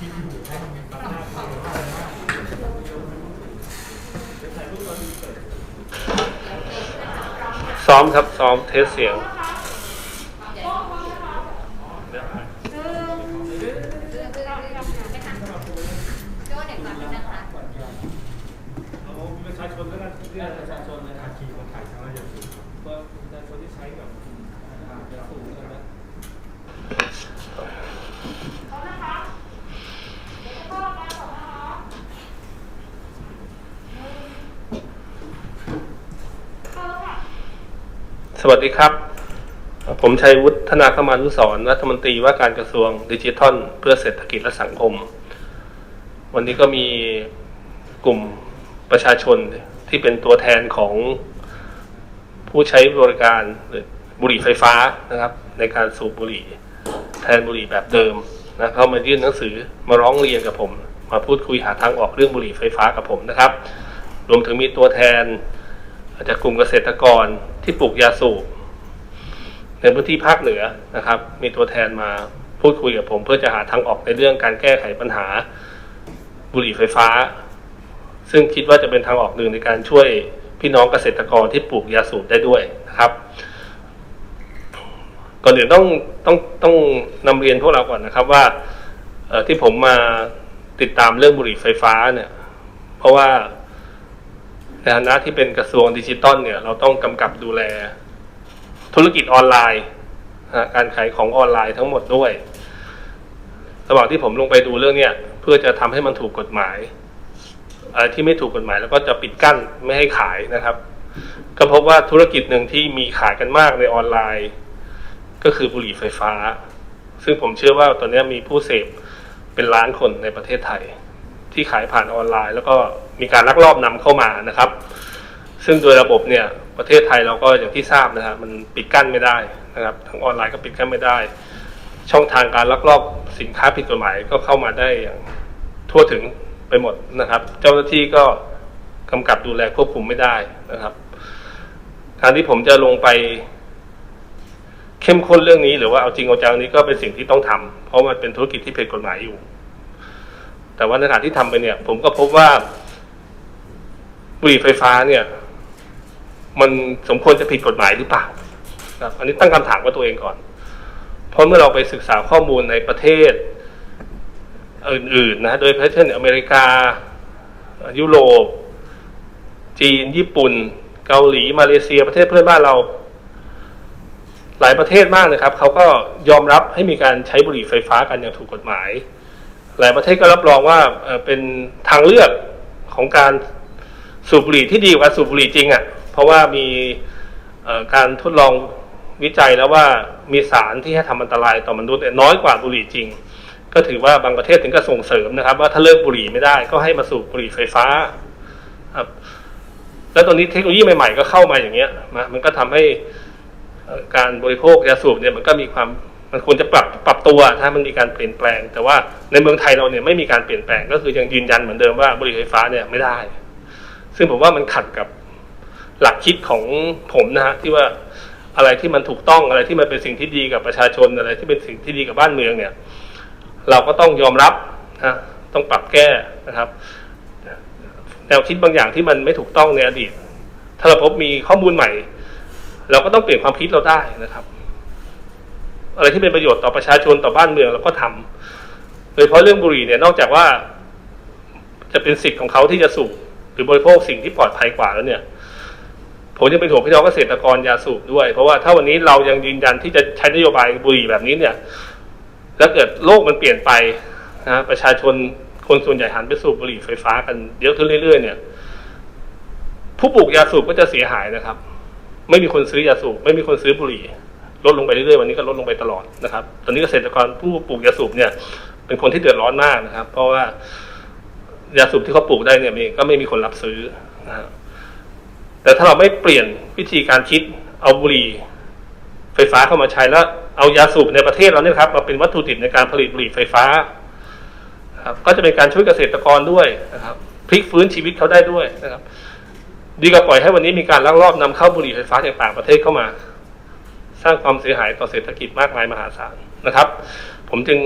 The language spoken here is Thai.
ซ้อมครับ ซ้อมเทสเสียงเอาประชาชนแล้กันเรื่องประชาชนเลยอาชีพของขายทางราชการก็ประชาชนที่ใช้กับยาสูบนะครับ สวัสดีครับ ผมชัยวุฒนาคมานุสรรัฐมนตรีว่าการกระทรวงดิจิทัล เพื่อเศรษฐกิจและสังคม วันนี้ก็มีกลุ่มประชาชนที่เป็นตัวแทนของผู้ใช้บริการบุหรี่ไฟฟ้านะครับ ในการสูบบุหรี่ แทนบุหรี่แบบเดิมนะเข้ามายื่นหนังสือมาร้องเรียนกับผม มาพูดคุยหาทางออกเรื่องบุหรี่ไฟฟ้ากับผมนะครับ รวมถึงมีตัวแทนจากกลุ่มเกษตรกร ที่ปลูกยาสูบในพื้นที่ภาคเหนือนะครับ มีตัวแทนมาพูดคุยกับผม เพื่อจะหาทางออกในเรื่องการแก้ไขปัญหาบุหรี่ไฟฟ้า ซึ่งคิดว่าจะเป็นทางออกหนึ่งในการช่วยพี่น้องเกษตรกรที่ปลูกยาสูบได้ด้วยนะครับก่อนอื่นต้องต้องต้องนำเรียนพวกเราก่อนนะครับว่าที่ผมมาติดตามเรื่องบุหรี่ไฟฟ้าเนี่ย เพราะว่า ในฐานะที่เป็นกระทรวงดิจิตอลเนี่ย เราต้องกำกับดูแล ธุรกิจออนไลน์การขายของออนไลน์ทั้งหมดด้วย ระหว่างที่ผมลงไปดูเรื่องเนี้ยเพื่อจะทำให้มันถูกกฎหมายอะไรที่ไม่ถูกกฎหมายแล้วก็จะปิดกั้นไม่ให้ขายนะครับ ก็พบว่าธุรกิจหนึ่งที่มีขายกันมากในออนไลน์ ก็คือบุหรี่ไฟฟ้า ซึ่งผมเชื่อว่าตอนนี้มีผู้เสพเป็นล้านคนในประเทศไทย ที่ขายผ่านออนไลน์ แล้วก็มีการลักลอบนำเข้ามานะครับ ซึ่งโดยระบบเนี่ยประเทศไทยเราก็อย่างที่ทราบนะครับมันปิดกั้นไม่ได้นะครับทั้งออนไลน์ก็ปิดกั้นไม่ได้ ช่องทางการลักลอบสินค้าผิดกฎหมายก็เข้ามาได้อย่างทั่วถึงไปหมดนะครับ เจ้าหน้าที่ก็กำกับดูแลควบคุมไม่ได้นะครับการที่ผมจะลงไปเข้มข้นเรื่องนี้หรือว่าเอาจริงเอาจังนี้ก็เป็นสิ่งที่ต้องทำเพราะมันเป็นธุรกิจที่ผิดกฎหมายอยู่ แต่ว่าในขณะที่ทำไปเนี่ย ผมก็พบว่าบุหรี่ไฟฟ้าเนี่ย มันสมควรจะผิดกฎหมายหรือเปล่าครับอันนี้ตั้งคำถามกับตัวเองก่อน เพราะเมื่อเราไปศึกษาข้อมูลในประเทศอื่นๆนะโดยประเทศอเมริกา ยุโรป จีน ญี่ปุ่น เกาหลี มาเลเซีย ประเทศเพื่อนบ้านเรา หลายประเทศมากนะครับ เขาก็ยอมรับให้มีการใช้บุหรี่ไฟฟ้ากันอย่างถูกกฎหมาย หลายประเทศก็รับรองว่าเป็นทางเลือกของการสูบบุหรี่ที่ดีกว่าสูบบุหรี่จริงอะ่ะ เพราะว่ามีการทดลองวิจัยแล้วว่ามีสารที่ให้ทำอันตรายต่อมนุษย์น้อยกว่าบุหรี่จริง ก็ถือว่าบางประเทศถึงก็ส่งเสริมนะครับ ว่าถ้าเลิกบุหรี่ไม่ได้ก็ให้มาสูบบุหรี่ไฟฟ้าครับแล้วตอนนี้เทคโนโลยีใหม่ๆก็เข้ามาอย่างเงี้ยนะมันก็ทำให้การบริโภคยาสูบเนี่ยมันก็มีความ มันควรจะปรับปรับตัวถ้ามันมีการเปลี่ยนแปลง แต่ว่าในเมืองไทยเราเนี่ยไม่มีการเปลี่ยนแปลงก็คือยังยืนยันเหมือนเดิมว่าบุหรี่ไฟฟ้าเนี่ยไม่ได้ ซึ่งผมว่ามันขัดกับหลักคิดของผมนะฮะที่ว่าอะไรที่มันถูกต้องอะไรที่มันเป็นสิ่งที่ดีกับประชาชนอะไรที่เป็นสิ่งที่ดีกับบ้านเมืองเนี่ย เราก็ต้องยอมรับนะต้องปรับแก้นะครับ แนวคิดบางอย่างที่มันไม่ถูกต้องในอดีต ถ้าเราพบมีข้อมูลใหม่ เราก็ต้องเปลี่ยนความคิดเราได้นะครับ อะไรที่เป็นประโยชน์ต่อประชาชนต่อบ้านเมืองเราก็ทำโดยเฉพาะเรื่องบุหรี่เนี่ยนอกจากว่า จะเป็นสิทธิ์ของเขาที่จะสูบหรือบริโภคสิ่งที่ปลอดภัยกว่าแล้วเนี่ยผมยังเป็นห่วงพี่น้องเกษตรกรยาสูบด้วย เพราะว่าถ้าวันนี้เรายังยืนยันที่จะใช้นโยบายบุหรี่แบบนี้เนี่ยแล้วเกิดโลกมันเปลี่ยนไปนะประชาชนคนส่วนใหญ่หันไปสูบบุหรี่ไฟฟ้ากันเยอะขึ้นเรื่อย ๆ เนี่ย ผู้ปลูกยาสูบก็จะเสียหายนะครับ ไม่มีคนซื้อยาสูบไม่มีคนซื้อบุหรี่ ลดลงไปเรื่อยๆวันนี้ก็ลดลงไปตลอดนะครับ ตอนนี้เกษตรกรผู้ปลูกยาสูบเนี่ย เป็นคนที่เดือดร้อนมากนะครับ เพราะว่ายาสูบที่เขาปลูกได้เนี่ยมีก็ไม่มีคนรับซื้อนะแต่ถ้าเราไม่เปลี่ยนวิธีการคิดเอาบุหรี่ไฟฟ้าเข้ามาใช้แล้วเอายาสูบในประเทศเราเนี่ยครับมาเป็นวัตถุดิบในการผลิตบุหรี่ไฟฟ้าครับก็จะเป็นการช่วยเกษตรกรด้วยนะครับพลิกฟื้นชีวิตเขาได้ด้วยนะครับ ดีกว่าปล่อยให้วันนี้มีการลักลอบนำเข้าบุหรี่ไฟฟ้าจากต่างประเทศเข้ามา สร้างความเสียหายต่อเศรษฐกิจมากมายมหาศาลนะครับ ผมจึง